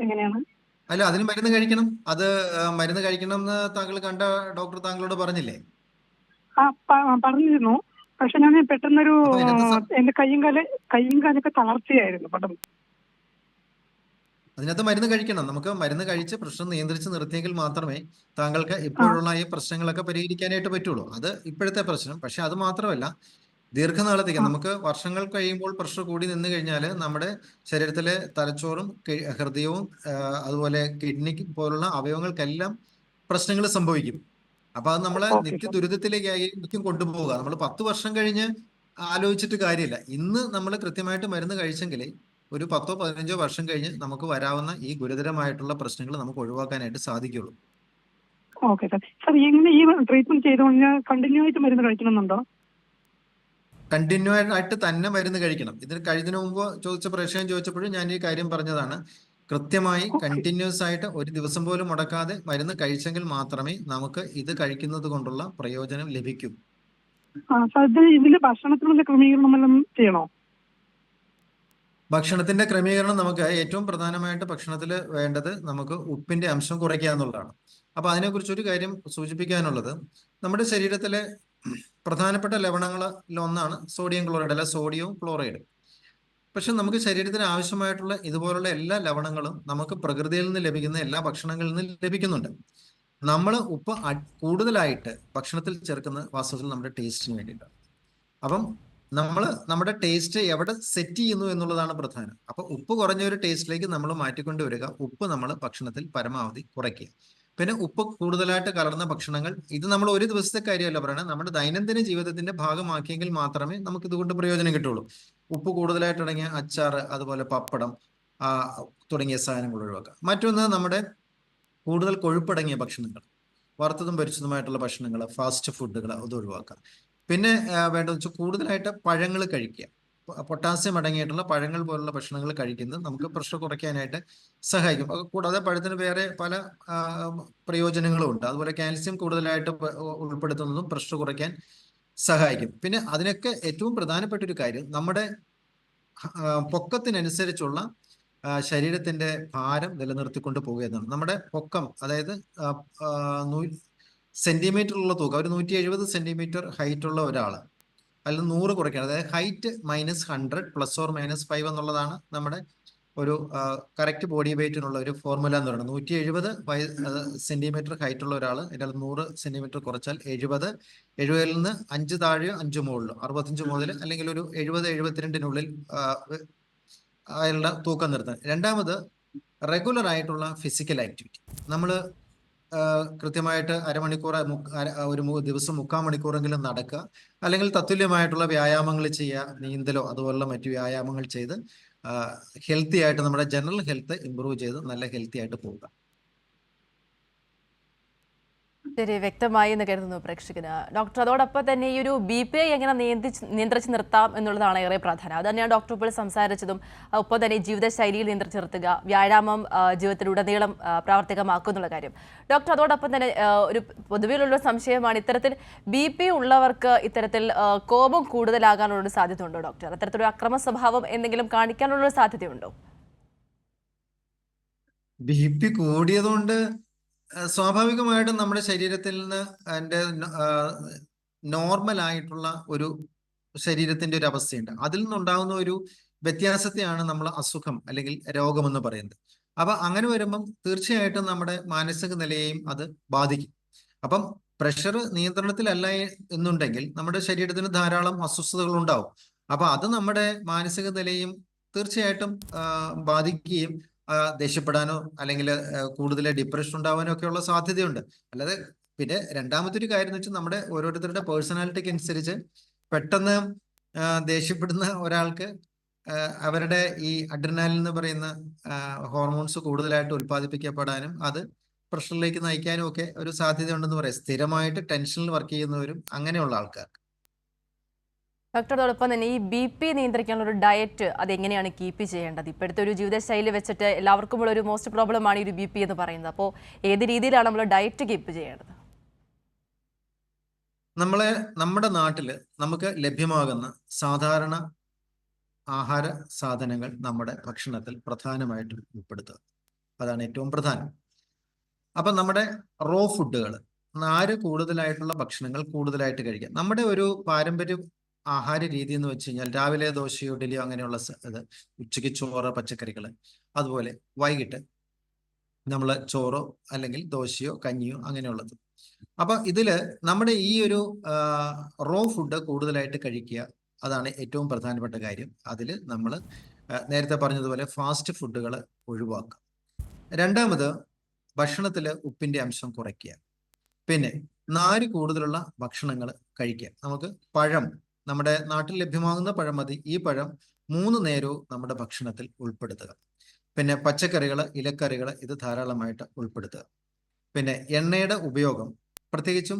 എങ്ങനെയാണ്? അല്ല അതിന് മരുന്ന് കഴിക്കണം. അത് മരുന്ന് കഴിക്കണം എന്ന് താങ്കൾ കണ്ട ഡോക്ടർ താങ്കളോട് പറഞ്ഞില്ലേ? ആ പറഞ്ഞിരുന്നു. പക്ഷെ ഞാൻ പെട്ടെന്നൊരു എന്റെ കയ്യും കാല കയ്യും കാലൊക്കെ തളർച്ചയായിരുന്നു പെട്ടെന്ന് അതിനകത്ത് മരുന്ന് കഴിക്കണം. നമുക്ക് മരുന്ന് കഴിച്ച് പ്രശ്നം നിയന്ത്രിച്ച് നിർത്തിയെങ്കിൽ മാത്രമേ താങ്കൾക്ക് ഇപ്പോഴുള്ള ഈ പ്രശ്നങ്ങളൊക്കെ പരിഹരിക്കാനായിട്ട് പറ്റുള്ളൂ. അത് ഇപ്പോഴത്തെ പ്രശ്നം. പക്ഷെ അത് മാത്രമല്ല ദീർഘനാളത്തേക്ക് നമുക്ക് വർഷങ്ങൾ കഴിയുമ്പോൾ പ്രഷർ കൂടി നിന്ന് കഴിഞ്ഞാൽ നമ്മുടെ ശരീരത്തിലെ തലച്ചോറും ഹൃദയവും അതുപോലെ കിഡ്നി പോലുള്ള അവയവങ്ങൾക്കെല്ലാം പ്രശ്നങ്ങൾ സംഭവിക്കും. അപ്പൊ അത് നമ്മളെ നിത്യ ദുരിതത്തിലേക്കായിരിക്കും കൊണ്ടുപോവുക. നമ്മൾ പത്ത് വർഷം കഴിഞ്ഞ് ആലോചിച്ചിട്ട് കാര്യമില്ല. ഇന്ന് നമ്മൾ കൃത്യമായിട്ട് മരുന്ന് കഴിച്ചെങ്കിൽ ഒരു പത്തോ പതിനഞ്ചോ വർഷം കഴിഞ്ഞ് നമുക്ക് വരാവുന്ന ഈ ഗുരുതരമായിട്ടുള്ള പ്രശ്നങ്ങൾ നമുക്ക് ഒഴിവാക്കാനായിട്ട് സാധിക്കുള്ളൂ. Okay sir. സാർ എങ്ങനെ ഈ ട്രീറ്റ്മെന്റ് ചെയ്തുകൊണ്ട് കണ്ടിന്യൂ ആയിട്ട് മരുന്ന് കഴിക്കണമെന്നുണ്ടോ? കണ്ടിന്യൂ ആയിട്ട് തന്നെ മരുന്ന് കഴിക്കണം. ഇതിന് കഴിഞ്ഞതിന് മുമ്പ് ചോദിച്ച പ്രേക്ഷകൻ ചോദിച്ചപ്പോഴും ഞാൻ ഈ കാര്യം പറഞ്ഞതാണ്. കൃത്യമായി കണ്ടിന്യൂസ് ആയിട്ട് ഒരു ദിവസം പോലും മുടക്കാതെ മരുന്ന് കഴിച്ചെങ്കിൽ മാത്രമേ നമുക്ക് ഇത് കഴിക്കുന്നത് കൊണ്ടുള്ള പ്രയോജനം ലഭിക്കൂ. ഇതിൽ ഭക്ഷണത്തിനുള്ള ക്രമീകരണം ചെയ്യണോ? ഭക്ഷണത്തിന്റെ ക്രമീകരണം നമുക്ക് ഏറ്റവും പ്രധാനമായിട്ട് ഭക്ഷണത്തിൽ വേണ്ടത് നമുക്ക് ഉപ്പിന്റെ അംശം കുറയ്ക്കുക എന്നുള്ളതാണ്. അപ്പൊ അതിനെക്കുറിച്ച് ഒരു കാര്യം സൂചിപ്പിക്കാനുള്ളത്. നമ്മുടെ ശരീരത്തിലെ പ്രധാനപ്പെട്ട ലവണങ്ങളിൽ ഒന്നാണ് സോഡിയം ക്ലോറൈഡ് അല്ല സോഡിയവും ക്ലോറൈഡും പക്ഷെ നമുക്ക് ശരീരത്തിന് ആവശ്യമായിട്ടുള്ള ഇതുപോലുള്ള എല്ലാ ലവണങ്ങളും നമുക്ക് പ്രകൃതിയിൽ നിന്ന് ലഭിക്കുന്ന എല്ലാ ഭക്ഷണങ്ങളിൽ നിന്ന് ലഭിക്കുന്നുണ്ട്. നമ്മൾ ഉപ്പ് കൂടുതലായിട്ട് ഭക്ഷണത്തിൽ ചേർക്കുന്ന വാസ്തവത്തിൽ നമ്മുടെ ടേസ്റ്റിന് വേണ്ടിയിട്ടാണ്. അപ്പം നമ്മൾ നമ്മുടെ ടേസ്റ്റ് എവിടെ സെറ്റ് ചെയ്യുന്നു എന്നുള്ളതാണ് പ്രധാനം. അപ്പൊ ഉപ്പ് കുറഞ്ഞ ഒരു ടേസ്റ്റിലേക്ക് നമ്മൾ മാറ്റിക്കൊണ്ടുവരിക ഉപ്പ് നമ്മൾ ഭക്ഷണത്തിൽ പരമാവധി കുറയ്ക്കുക. പിന്നെ ഉപ്പ് കൂടുതലായിട്ട് കലർന്ന ഭക്ഷണങ്ങൾ. ഇത് നമ്മൾ ഒരു ദിവസത്തെ കാര്യമല്ല പറയണത് നമ്മുടെ ദൈനംദിന ജീവിതത്തിന്റെ ഭാഗമാക്കിയെങ്കിൽ മാത്രമേ നമുക്ക് ഇതുകൊണ്ട് പ്രയോജനം കിട്ടുള്ളൂ. ഉപ്പ് കൂടുതലായിട്ട് അടങ്ങിയ അച്ചാർ അതുപോലെ പപ്പടം തുടങ്ങിയ സാധനങ്ങൾ ഒഴിവാക്കുക. മറ്റൊന്ന് നമ്മുടെ കൂടുതൽ കൊഴുപ്പടങ്ങിയ ഭക്ഷണങ്ങൾ. വറുത്തതും പൊരിച്ചതുമായിട്ടുള്ള ഭക്ഷണങ്ങൾ ഫാസ്റ്റ് ഫുഡുകൾ അത് ഒഴിവാക്കുക. പിന്നെ വേണ്ടതെന്ന് വെച്ചാൽ കൂടുതലായിട്ട് പഴങ്ങൾ കഴിക്കുക. പൊട്ടാസ്യം അടങ്ങിയിട്ടുള്ള പഴങ്ങൾ പോലുള്ള ഭക്ഷണങ്ങൾ കഴിക്കുന്നത് നമുക്ക് പ്രഷർ കുറയ്ക്കാനായിട്ട് സഹായിക്കും. കൂടാതെ പഴത്തിന് വേറെ പല പ്രയോജനങ്ങളും ഉണ്ട്. അതുപോലെ കാൽസ്യം കൂടുതലായിട്ട് ഉൾപ്പെടുത്തുന്നതും പ്രഷർ കുറയ്ക്കാൻ സഹായിക്കും. പിന്നെ അതിനൊക്കെ ഏറ്റവും പ്രധാനപ്പെട്ട ഒരു കാര്യം നമ്മുടെ പൊക്കത്തിനനുസരിച്ചുള്ള ശരീരത്തിന്റെ ഭാരം നിലനിർത്തിക്കൊണ്ട് പോകുക എന്നാണ് നമ്മുടെ പൊക്കം അതായത് സെന്റിമീറ്ററുള്ള തൂക്കം ഒരു നൂറ്റി എഴുപത് സെന്റിമീറ്റർ ഹൈറ്റ് ഉള്ള അതിൽ നൂറ് കുറയ്ക്കണം. അതായത് height minus hundred plus or minus five എന്നുള്ളതാണ് നമ്മുടെ ഒരു കറക്റ്റ് ബോഡി വെയ്റ്റിനുള്ള ഒരു ഫോർമുല എന്ന് പറയുന്നത്. നൂറ്റി എഴുപത് സെന്റിമീറ്റർ ഹൈറ്റ് ഉള്ള ഒരാൾ അതിൽ നൂറ് സെന്റിമീറ്റർ കുറച്ചാൽ എഴുപത്. എഴുപതിൽ നിന്ന് അഞ്ച് താഴെ അഞ്ച് മുകളിൽ അറുപത്തഞ്ച് മുതൽ അല്ലെങ്കിൽ ഒരു എഴുപത് എഴുപത്തിരണ്ടിനുള്ളിൽ അയാളുടെ തൂക്കം നിർത്തുന്നത് രണ്ടാമത് റെഗുലർ ആയിട്ടുള്ള ഫിസിക്കൽ ആക്ടിവിറ്റി നമ്മൾ കൃത്യമായിട്ട് അരമണിക്കൂർ ഒരു ദിവസം മുക്കാൽ മണിക്കൂറെങ്കിലും നടക്കുക. അല്ലെങ്കിൽ തത്തുല്യമായിട്ടുള്ള വ്യായാമങ്ങൾ ചെയ്യുക നീന്തലോ അതുപോലുള്ള മറ്റു വ്യായാമങ്ങൾ ചെയ്ത് ഹെൽത്തി ആയിട്ട് നമ്മുടെ ജനറൽ ഹെൽത്ത് ഇമ്പ്രൂവ് ചെയ്ത് നല്ല ഹെൽത്തി ആയിട്ട് പോവുക. ശരി വ്യക്തമായി എന്ന് കരുതുന്നു പ്രേക്ഷകന്. ഡോക്ടർ അതോടൊപ്പം തന്നെ ഈ ഒരു ബി പി ഐ എങ്ങനെ നിയന്ത്രിച്ച് നിയന്ത്രിച്ച് നിർത്താം എന്നുള്ളതാണ് ഏറെ പ്രധാനം അത് തന്നെയാണ് ഡോക്ടർ ഇപ്പോൾ സംസാരിച്ചതും. ഒപ്പം തന്നെ ജീവിതശൈലിയിൽ നിയന്ത്രിച്ച് നിർത്തുക വ്യായാമം ജീവിതത്തിലുടനീളം പ്രാവർത്തികമാക്കുക എന്നുള്ള കാര്യം. ഡോക്ടർ അതോടൊപ്പം തന്നെ ഒരു പൊതുവിലുള്ള സംശയമാണ് ഇത്തരത്തിൽ ബി പി ഉള്ളവർക്ക് ഇത്തരത്തിൽ കോപം കൂടുതലാകാനുള്ള ഒരു സാധ്യത ഉണ്ടോ ഡോക്ടർ? അത്തരത്തിലൊരു അക്രമ സ്വഭാവം എന്തെങ്കിലും കാണിക്കാനുള്ള സാധ്യതയുണ്ടോ? ബി പി കൂടിയതുകൊണ്ട് സ്വാഭാവികമായിട്ടും നമ്മുടെ ശരീരത്തിൽ നിന്ന് എന്റെ നോർമൽ ആയിട്ടുള്ള ഒരു ശരീരത്തിന്റെ ഒരു അവസ്ഥയുണ്ട്. അതിൽ നിന്നുണ്ടാകുന്ന ഒരു വ്യത്യാസത്തെയാണ് നമ്മൾ അസുഖം അല്ലെങ്കിൽ രോഗമെന്ന് പറയുന്നത്. അപ്പൊ അങ്ങനെ വരുമ്പം തീർച്ചയായിട്ടും നമ്മുടെ മാനസിക നിലയെയും അത് ബാധിക്കും. അപ്പം പ്രഷർ നിയന്ത്രണത്തിലല്ല എന്നുണ്ടെങ്കിൽ നമ്മുടെ ശരീരത്തിന് ധാരാളം അസ്വസ്ഥതകൾ ഉണ്ടാവും. അപ്പൊ അത് നമ്മുടെ മാനസിക നിലയും തീർച്ചയായിട്ടും ബാധിക്കുകയും ദേഷ്യപ്പെടാനോ അല്ലെങ്കിൽ കൂടുതൽ ഡിപ്രഷൻ ഉണ്ടാവാനോ ഒക്കെയുള്ള സാധ്യതയുണ്ട്. അല്ലാതെ പിന്നെ രണ്ടാമത്തെ ഒരു കാര്യം എന്ന് വെച്ചാൽ നമ്മുടെ ഓരോരുത്തരുടെ പേഴ്സണാലിറ്റിക്ക് അനുസരിച്ച് പെട്ടെന്ന് ദേഷ്യപ്പെടുന്ന ഒരാൾക്ക് അവരുടെ ഈ അഡ്രിനാലിൻ എന്ന് പറയുന്ന ഹോർമോൺസ് കൂടുതലായിട്ട് ഉൽപ്പാദിപ്പിക്കപ്പെടാനും അത് പ്രഷറിലേക്ക് നയിക്കാനും ഒക്കെ ഒരു സാധ്യത ഉണ്ടെന്ന് പറയാം. സ്ഥിരമായിട്ട് ടെൻഷനിൽ വർക്ക് ചെയ്യുന്നവരും അങ്ങനെയുള്ള ആൾക്കാർ ഡോക്ടർ അതോടൊപ്പം തന്നെ ഈ ബി പി നിയന്ത്രിക്കാനുള്ള ഒരു ഡയറ്റ് അതെങ്ങനെയാണ് കീപ്പ് ചെയ്യേണ്ടത്? ഇപ്പോഴത്തെ ഒരു ജീവിതശൈലി വെച്ചിട്ട് എല്ലാവർക്കും ഉള്ള ഒരു മോസ്റ്റ് പ്രോബ്ലമാണ് ഈ ഒരു ബി പി എന്ന് പറയുന്നത്. അപ്പോൾ ഏത് രീതിയിലാണ് നമ്മൾ ഡയറ്റ് കീപ്പ് ചെയ്യേണ്ടത്? നമ്മളെ നമ്മുടെ നാട്ടിൽ നമുക്ക് ലഭ്യമാകുന്ന സാധാരണ ആഹാര സാധനങ്ങൾ നമ്മുടെ ഭക്ഷണത്തിൽ പ്രധാനമായിട്ട് ഉൾപ്പെടുത്തുക. അതാണ് ഏറ്റവും പ്രധാനം. അപ്പൊ നമ്മുടെ റോ ഫുഡുകൾ നാര് കൂടുതലായിട്ടുള്ള ഭക്ഷണങ്ങൾ കൂടുതലായിട്ട് കഴിക്കുക? നമ്മുടെ ഒരു പാരമ്പര്യ ആഹാര രീതി എന്ന് വെച്ച് കഴിഞ്ഞാൽ രാവിലെ ദോശയോ ഇഡലിയോ അങ്ങനെയുള്ള ഇത് ഉച്ചയ്ക്ക് ചോറ് പച്ചക്കറികൾ അതുപോലെ വൈകിട്ട് നമ്മൾ ചോറോ അല്ലെങ്കിൽ ദോശയോ കഞ്ഞിയോ അങ്ങനെയുള്ളത്. അപ്പൊ ഇതിൽ നമ്മുടെ ഈ ഒരു റോ ഫുഡ് കൂടുതലായിട്ട് കഴിക്കുക അതാണ് ഏറ്റവും പ്രധാനപ്പെട്ട കാര്യം. അതിൽ നമ്മൾ നേരത്തെ പറഞ്ഞതുപോലെ ഫാസ്റ്റ് ഫുഡുകൾ ഒഴിവാക്കുക. രണ്ടാമത് ഭക്ഷണത്തിൽ ഉപ്പിന്റെ അംശം കുറയ്ക്കുക. പിന്നെ നാര് കൂടുതലുള്ള ഭക്ഷണങ്ങൾ കഴിക്കുക. നമുക്ക് പഴം നമ്മുടെ നാട്ടിൽ ലഭ്യമാകുന്ന പഴം മതി. ഈ പഴം മൂന്ന് നേരവും നമ്മുടെ ഭക്ഷണത്തിൽ ഉൾപ്പെടുത്തുക. പിന്നെ പച്ചക്കറികൾ ഇലക്കറികൾ ഇത് ധാരാളമായിട്ട് ഉൾപ്പെടുത്തുക. പിന്നെ എണ്ണയുടെ ഉപയോഗം പ്രത്യേകിച്ചും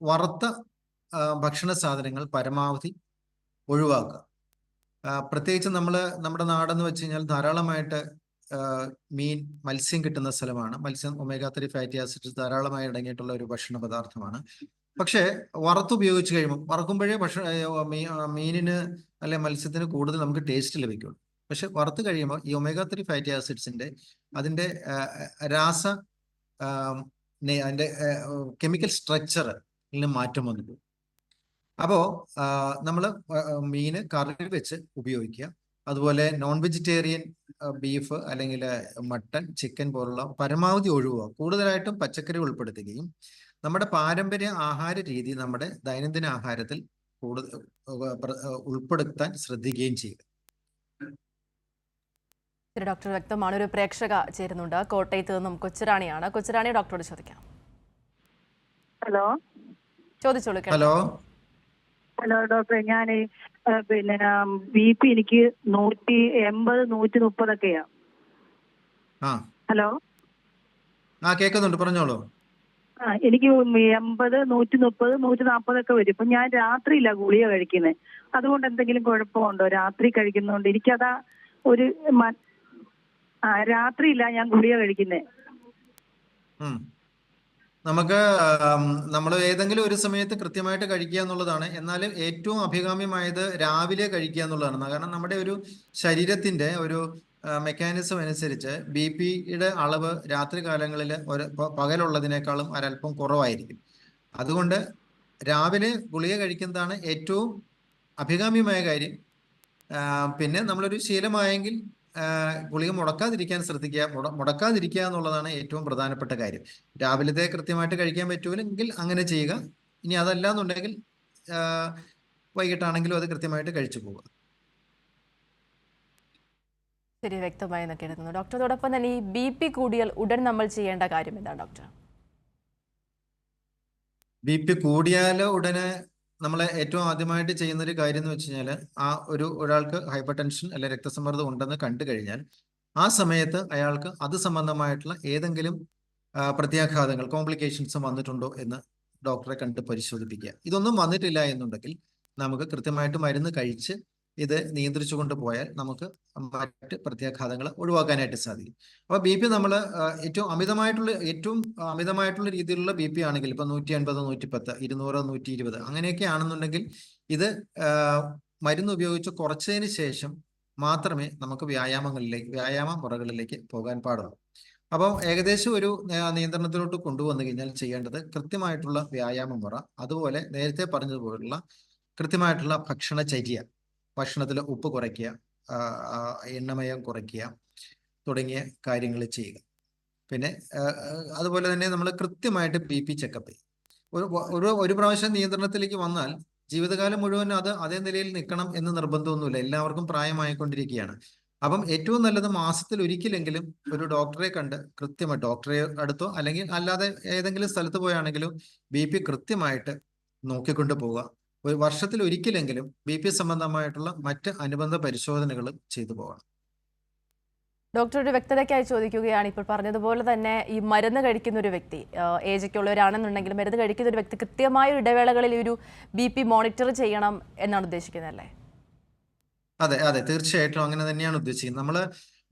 വറുത്ത ഭക്ഷണ സാധനങ്ങൾ പരമാവധി ഒഴിവാക്കുക. പ്രത്യേകിച്ച് നമ്മൾ നമ്മുടെ നാടെന്ന് വെച്ച് കഴിഞ്ഞാൽ ധാരാളമായിട്ട് മീൻ മത്സ്യം കിട്ടുന്ന സ്ഥലമാണ്. മത്സ്യം ഒമേഗ ത്രീ ഫാറ്റി ആസിഡ്സ് ധാരാളമായി അടങ്ങിയിട്ടുള്ള ഒരു ഭക്ഷണ പദാർത്ഥമാണ് പക്ഷേ വറുത്തുപയോഗിച്ച് കഴിയുമ്പോൾ വറുക്കുമ്പോഴേ ഭക്ഷണ മീനിന് അല്ലെ മത്സ്യത്തിന് കൂടുതൽ നമുക്ക് ടേസ്റ്റ് ലഭിക്കുള്ളൂ. പക്ഷെ വറുത്ത് കഴിയുമ്പോൾ ഈ ഒമേഗ ത്രീ ഫാറ്റി ആസിഡ്സിന്റെ അതിന്റെ രാസ അതിന്റെ കെമിക്കൽ സ്ട്രക്ചറിന് മാറ്റം വന്നു പോകും അപ്പോ നമ്മൾ മീന് കറി വെച്ച് ഉപയോഗിക്കുക. അതുപോലെ നോൺ വെജിറ്റേറിയൻ ബീഫ് അല്ലെങ്കിൽ മട്ടൺ ചിക്കൻ പോലുള്ള പരമാവധി ഒഴിവാക്കുക. കൂടുതലായിട്ടും പച്ചക്കറി ഉൾപ്പെടുത്തുകയും നമ്മുടെ പാരമ്പര്യ ആഹാര രീതി നമ്മുടെ ദൈനംദിന ആഹാരത്തിൽ കൂടുതൽ ഉൾപ്പെടുത്താൻ ശ്രദ്ധിക്കുകയും ചെയ്യുക ശരി ഡോക്ടർ വ്യക്തമാണ്. ഒരു പ്രേക്ഷക ചേരുന്നുണ്ട്. കോട്ടയത്ത് നിന്നും കൊച്ചുറാണിയാണ്. കൊച്ചുറാണി ഡോക്ടറോട് ചോദിക്കാം. ഹലോ. ചോദിച്ചോളൂ ഹലോ. ഹലോ ഡോക്ടർ ഞാൻ പിന്നെ ബി പി എനിക്ക് നൂറ്റി എൺപത് നൂറ്റി മുപ്പതൊക്കെയാ. ആ. ഹലോ. ആ കേൾക്കുന്നുണ്ട് പറഞ്ഞോളൂ. എനിക്ക് എൺപത് നൂറ്റി മുപ്പത് നൂറ്റി നാൽപ്പതൊക്കെ വരും. ഇപ്പൊ ഞാൻ രാത്രിയില്ല ഗുളിക കഴിക്കുന്നത് അതുകൊണ്ട് എന്തെങ്കിലും കുഴപ്പമുണ്ടോ? രാത്രി കഴിക്കുന്നതുകൊണ്ട് എനിക്കതാ ഒരു ആ രാത്രിയില്ല ഞാൻ ഗുളിക കഴിക്കുന്നത് നമുക്ക് നമ്മൾ ഏതെങ്കിലും ഒരു സമയത്ത് കൃത്യമായിട്ട് കഴിക്കുക എന്നുള്ളതാണ്. എന്നാൽ ഏറ്റവും അഭികാമ്യമായത് രാവിലെ കഴിക്കുക എന്നുള്ളതാണ്. കാരണം നമ്മുടെ ഒരു ശരീരത്തിന്റെ ഒരു മെക്കാനിസം അനുസരിച്ച് ബി പിയുടെ അളവ് രാത്രി കാലങ്ങളിൽ ഒരു പകലുള്ളതിനേക്കാളും ഒരല്പം കുറവായിരിക്കും. അതുകൊണ്ട് രാവിലെ ഗുളിക കഴിക്കുന്നതാണ് ഏറ്റവും അഭികാമ്യമായ കാര്യം. പിന്നെ നമ്മളൊരു ശീലമായെങ്കിൽ ഗുളിക മുടക്കാതിരിക്കാൻ ശ്രദ്ധിക്കുക മുട- മുടക്കാതിരിക്കുക എന്നുള്ളതാണ് ഏറ്റവും പ്രധാനപ്പെട്ട കാര്യം. രാവിലത്തെ കൃത്യമായിട്ട് കഴിക്കാൻ പറ്റുമെങ്കിൽ അങ്ങനെ ചെയ്യുക. ഇനി അതല്ല എന്നുണ്ടെങ്കിൽ വൈകിട്ടാണെങ്കിലും അത് കൃത്യമായിട്ട് കഴിച്ചു പോവുക. ശരി വ്യക്തമായി എന്നൊക്കെ എടുക്കുന്നു ഡോക്ടർ അതോടൊപ്പം തന്നെ ഈ ബി പി കൂടിയാൽ ഉടൻ നമ്മൾ ചെയ്യേണ്ട കാര്യം എന്താണ് ഡോക്ടർ? ബി പി കൂടിയാൽ ഉടനെ നമ്മൾ ഏറ്റവും ആദ്യമായിട്ട് ചെയ്യുന്ന ഒരു കാര്യം എന്ന് വെച്ച് കഴിഞ്ഞാൽ ആ ഒരു ഒരാൾക്ക് ഹൈപ്പർ ടെൻഷൻ അല്ലെ രക്തസമ്മർദ്ദം ഉണ്ടെന്ന് കണ്ടു കഴിഞ്ഞാൽ ആ സമയത്ത് അയാൾക്ക് അത് സംബന്ധമായിട്ടുള്ള ഏതെങ്കിലും പ്രത്യാഘാതങ്ങൾ കോംപ്ലിക്കേഷൻസ് വന്നിട്ടുണ്ടോ എന്ന് ഡോക്ടറെ കണ്ട് പരിശോധിപ്പിക്കുക. ഇതൊന്നും വന്നിട്ടില്ല എന്നുണ്ടെങ്കിൽ നമുക്ക് കൃത്യമായിട്ട് മരുന്ന് കഴിച്ച് ഇത് നിയന്ത്രിച്ചു കൊണ്ടുപോയാൽ നമുക്ക് മറ്റ് പ്രത്യാഘാതങ്ങൾ ഒഴിവാക്കാനായിട്ട് സാധിക്കും. അപ്പൊ ബി പി നമ്മൾ ഏറ്റവും അമിതമായിട്ടുള്ള ഏറ്റവും അമിതമായിട്ടുള്ള രീതിയിലുള്ള ബി പി ആണെങ്കിൽ ഇപ്പൊ നൂറ്റി അൻപത് നൂറ്റി പത്ത് ഇരുന്നൂറ് നൂറ്റി ഇരുപത് അങ്ങനെയൊക്കെ ആണെന്നുണ്ടെങ്കിൽ ഇത് മരുന്ന് ഉപയോഗിച്ച് കുറച്ചതിന് ശേഷം മാത്രമേ നമുക്ക് വ്യായാമങ്ങളിലേക്ക് വ്യായാമ മുറകളിലേക്ക് പോകാൻ പാടുള്ളൂ. അപ്പോൾ ഏകദേശം ഒരു നിയന്ത്രണത്തിലോട്ട് കൊണ്ടുവന്നു കഴിഞ്ഞാൽ ചെയ്യേണ്ടത് കൃത്യമായിട്ടുള്ള വ്യായാമ മുറ അതുപോലെ നേരത്തെ പറഞ്ഞതുപോലുള്ള കൃത്യമായിട്ടുള്ള ഭക്ഷണചര്യ ഭക്ഷണത്തിൽ ഉപ്പ് കുറയ്ക്കുക എണ്ണമയം കുറയ്ക്കുക തുടങ്ങിയ കാര്യങ്ങൾ ചെയ്യുക. പിന്നെ അതുപോലെ തന്നെ നമ്മൾ കൃത്യമായിട്ട് ബി പി ചെക്കപ്പ് ഒരു ഒരു പ്രാവശ്യം നിയന്ത്രണത്തിലേക്ക് വന്നാൽ ജീവിതകാലം മുഴുവൻ അത് അതേ നിലയിൽ നിൽക്കണം എന്ന് നിർബന്ധമൊന്നുമില്ല. എല്ലാവർക്കും പ്രായമായിക്കൊണ്ടിരിക്കുകയാണ്. അപ്പം ഏറ്റവും നല്ലത് മാസത്തിൽ ഒരിക്കലെങ്കിലും ഒരു ഡോക്ടറെ കണ്ട് കൃത്യമായി ഡോക്ടറെ അടുത്തോ അല്ലെങ്കിൽ അല്ലാതെ ഏതെങ്കിലും സ്ഥലത്ത് പോയാണെങ്കിലും ബി പി കൃത്യമായിട്ട് നോക്കിക്കൊണ്ട് പോവുക. ഒരു വർഷത്തിൽ ഒരിക്കലെങ്കിലും ബി പി സംബന്ധമായിട്ടുള്ള മറ്റ് അനുബന്ധ പരിശോധനകൾ ചെയ്തു പോകണം. ഡോക്ടർ ഒരു വ്യക്തതയ്ക്കായി ചോദിക്കുകയാണ്. ഇപ്പോൾ പറഞ്ഞതുപോലെ തന്നെ ഈ മരുന്ന് കഴിക്കുന്ന ഒരു വ്യക്തി ഉള്ളവരാണെന്നുണ്ടെങ്കിൽ മരുന്ന് കഴിക്കുന്ന ഒരു വ്യക്തി കൃത്യമായ ഇടവേളകളിൽ ഒരു ബി പി മോണിറ്റർ ചെയ്യണം എന്നാണ് ഉദ്ദേശിക്കുന്നത് അല്ലേ? അതെ അതെ. തീർച്ചയായിട്ടും അങ്ങനെ തന്നെയാണ് ഉദ്ദേശിക്കുന്നത്. നമ്മൾ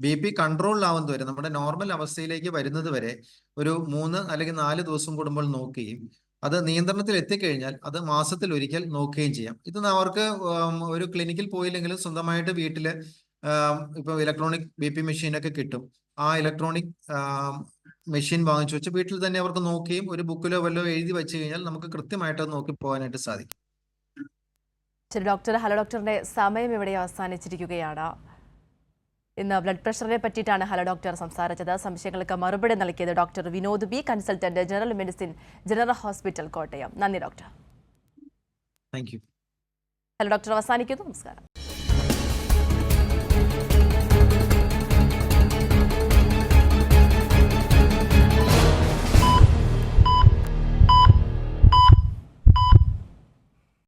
ബി പി കൺട്രോളിലാവുന്നത് വരെ നമ്മുടെ നോർമൽ അവസ്ഥയിലേക്ക് വരുന്നത് വരെ ഒരു മൂന്ന് അല്ലെങ്കിൽ നാല് ദിവസം കൂടുമ്പോൾ നോക്കുകയും അത് നിയന്ത്രണത്തിൽ എത്തിക്കഴിഞ്ഞാൽ അത് മാസത്തിൽ ഒരിക്കൽ നോക്കുകയും ചെയ്യാം. ഇത് അവർക്ക് ഒരു ക്ലിനിക്കിൽ പോയില്ലെങ്കിലും സ്വന്തമായിട്ട് വീട്ടിൽ ഇപ്പൊ ഇലക്ട്രോണിക് ബി പി മെഷീനൊക്കെ കിട്ടും. ആ ഇലക്ട്രോണിക് മെഷീൻ വാങ്ങിച്ചു വെച്ച് വീട്ടിൽ തന്നെ അവർക്ക് നോക്കുകയും ഒരു ബുക്കിലോ വല്ലോ എഴുതി വെച്ച് കഴിഞ്ഞാൽ നമുക്ക് കൃത്യമായിട്ട് അത് നോക്കി പോകാനായിട്ട് സാധിക്കും. ശരി ഡോക്ടർ ഹലോ ഡോക്ടറിന്റെ സമയം ഇവിടെ അവസാനിച്ചിരിക്കുകയാണ്. ഇന്ന് ബ്ലഡ് പ്രഷറിനെ പറ്റിയിട്ടാണ് ഹലോ ഡോക്ടർ സംസാരിച്ചത്. സംശയങ്ങൾക്ക് മറുപടി നൽകിയത് doctor Vinod B consultant general medicine general hospital Kottayam. നന്ദി ഡോക്ടർ ഹലോ ഡോക്ടർ അവസാനിക്കുന്നു. നമസ്കാരം.